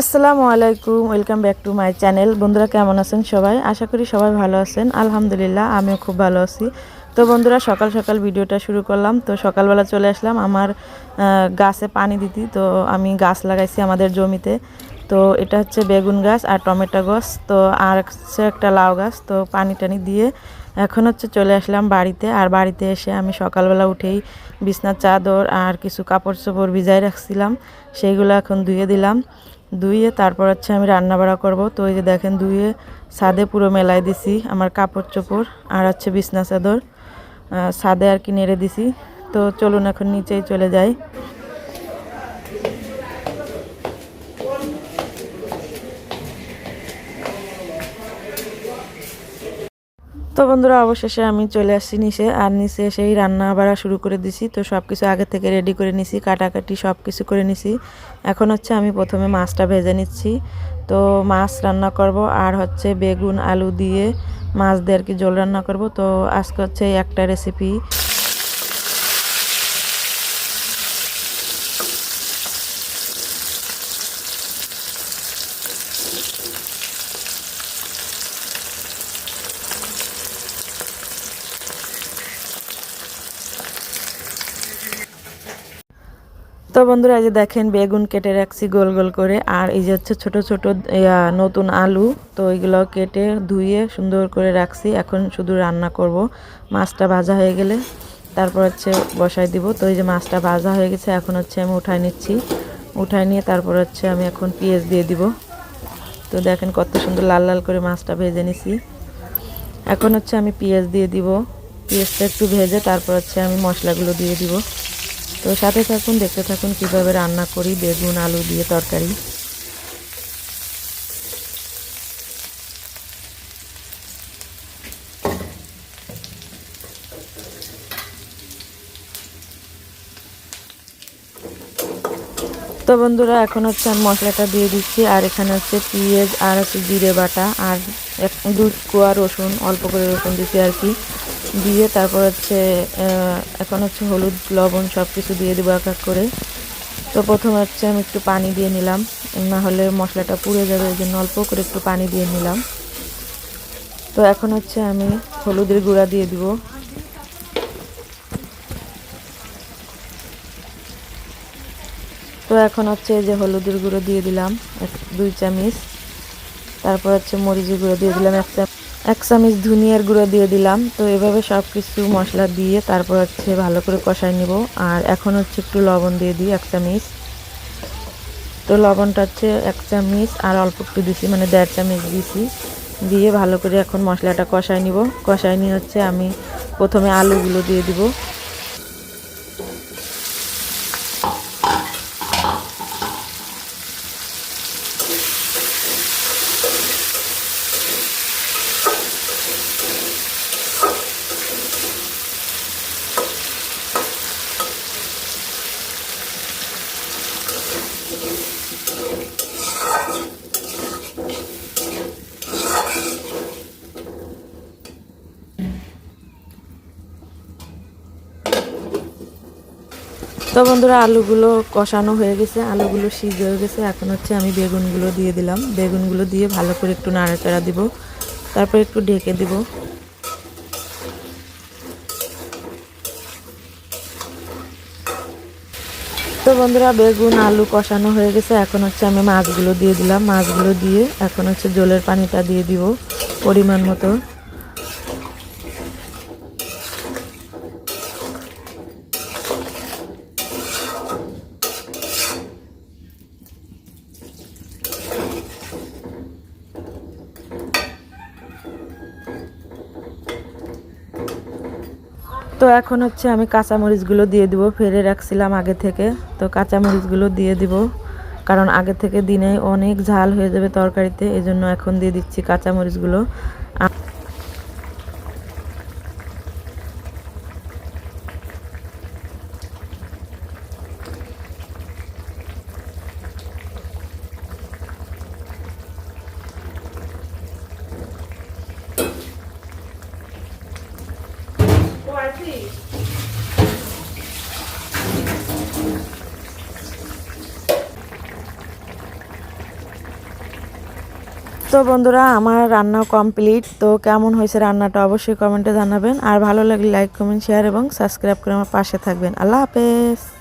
আসসালামু আলাইকুম, welcome back to my channel. বন্ধুরা, কেমন আছেন সবাই? আশা করি সবাই ভালো আছেন। আলহামদুলিল্লাহ, আমিও খুব ভালো আছি। তো বন্ধুরা, সকাল সকাল ভিডিওটা শুরু করলাম। তো সকালবেলা চলে আসলাম আমার গাছে পানি দিতি। তো আমি গাছ লাগাইছি আমাদের জমিতে। তো এটা হচ্ছে বেগুন গাছ আর টমেটো গাছ। তো আর হচ্ছে একটা লাউ গাছ। তো পানি টানি দিয়ে এখন হচ্ছে চলে আসলাম বাড়িতে। আর বাড়িতে এসে আমি সকালবেলা উঠেই বিছনার চাদর আর কিছু কাপড় চোপড় ভিজাই রাখছিলাম। সেইগুলো এখন ধুয়ে দিলাম। ধুয়ে তারপর হচ্ছে আমি রান্না বাড়া করব। তো এই যে দেখেন ধুয়ে সাদে পুরো মেলায় দিছি আমার কাপড় চোপড় আর হচ্ছে বিছনা চাদর। সাদে আর কি নেড়ে দিছি। তো চলুন এখন নিচেই চলে যাই। তো বন্ধুরা, অবশেষে আমি চলে আসছি নিচে। আর নিচে সেই রান্না বাড়া শুরু করে দিছি। তো সব কিছু আগে থেকে রেডি করে নিছি, কাটাকাটি সব কিছু করে নিছি। এখন হচ্ছে আমি প্রথমে মাছটা ভেজে নিচ্ছি। তো মাছ রান্না করব, আর হচ্ছে বেগুন, আলু দিয়ে মাছ দিয়ে আর কি জল রান্না করব। তো আজকে হচ্ছে একটা রেসিপি বন্ধুরা, এই যে দেখেন বেগুন কেটে রাখছি গোল গোল করে। আর এই যে হচ্ছে ছোট ছোট নতুন আলু, তো এগুলো কেটে ধুয়ে সুন্দর করে রাখছি। এখন শুধু রান্না করব। মাছটা ভাজা হয়ে গেলে তারপর হচ্ছে বসাই দিব। তো এই যে মাছটা ভাজা হয়ে গেছে, এখন হচ্ছে আমি উঠাই নিচ্ছি। উঠাই নিয়ে তারপর হচ্ছে আমি এখন পেঁয়াজ দিয়ে দিব। তো দেখেন কত সুন্দর লাল লাল করে মাছটা ভেজে নিছি। এখন হচ্ছে আমি পেঁয়াজ দিয়ে দিব। পেঁয়াজটা একটু ভেজে তারপর হচ্ছে আমি মশলাগুলো দিয়ে দিব। তো সাথে থাকুন, দেখতে থাকুন কীভাবে রান্না করি, বেগুন, আলু দিয়ে তরকারি। তো বন্ধুরা, এখন হচ্ছে আমি মশলাটা দিয়ে দিচ্ছি, আর এখানে হচ্ছে পেঁয়াজ আর হচ্ছে জিরে বাটা, আর এক দু রসুন, অল্প করে রসুন দিচ্ছি আর কি। দিয়ে তারপর হচ্ছে এখন হচ্ছে হলুদ, লবণ সব কিছু দিয়ে দেবো এক এক করে। তো প্রথমে হচ্ছে আমি একটু পানি দিয়ে নিলাম। না হলে মশলাটা পুড়ে যাবে, ওই জন্য অল্প করে একটু পানি দিয়ে নিলাম। তো এখন হচ্ছে আমি হলুদের গুঁড়া দিয়ে দিব। তো এখন হচ্ছে যে হলুদের গুঁড়ো দিয়ে দিলাম দুই চামচ। তারপর হচ্ছে মরিচের গুঁড়ো দিয়ে দিলাম এক এক চামচ ধুনিয়ার গুঁড়ো দিয়ে দিলাম। তো এভাবে সব কিছু মশলা দিয়ে তারপর হচ্ছে ভালো করে কষাই নিব। আর এখন হচ্ছে একটু লবণ দিয়ে দিই এক চামচ। তো লবণটা হচ্ছে এক চামচ আর অল্প একটু দিছি মানে দেড় চামচ দিছি। দিয়ে ভালো করে এখন মশলাটা কষাই নিব। কষাই নিয়ে হচ্ছে আমি প্রথমে আলুগুলো দিয়ে দিব। তো বন্ধুরা, আলুগুলো কষানো হয়ে গেছে, আলুগুলো সিদ্ধ হয়ে গেছে। এখন হচ্ছে আমি বেগুনগুলো দিয়ে দিলাম। বেগুনগুলো দিয়ে ভালো করে একটু নাড়াচাড়া দিব। তারপর একটু ঢেকে দিব। তো বন্ধুরা, বেগুন, আলু কষানো হয়ে গেছে। এখন হচ্ছে আমি মাছগুলো দিয়ে দিলাম। মাছগুলো দিয়ে এখন হচ্ছে জলের পানিটা দিয়ে দিব পরিমাণ মতো। তো এখন হচ্ছে আমি কাঁচামরিচগুলো দিয়ে দিব। ফেলে রাখছিলাম আগে থেকে। তো কাঁচামরিচগুলো দিয়ে দিব। কারণ আগে থেকে দিনে অনেক ঝাল হয়ে যাবে তরকারিতে। এই জন্য এখন দিয়ে দিচ্ছি কাঁচামরিচগুলো। তো বন্ধুরা, আমার রান্না কমপ্লিট। তো কেমন হয়েছে রান্নাটা অবশ্যই কমেন্টে জানাবেন। আর ভালো লাগলে লাইক, কমেন্ট, শেয়ার এবং সাবস্ক্রাইব করে আমার পাশে থাকবেন। আল্লাহ হাফেজ।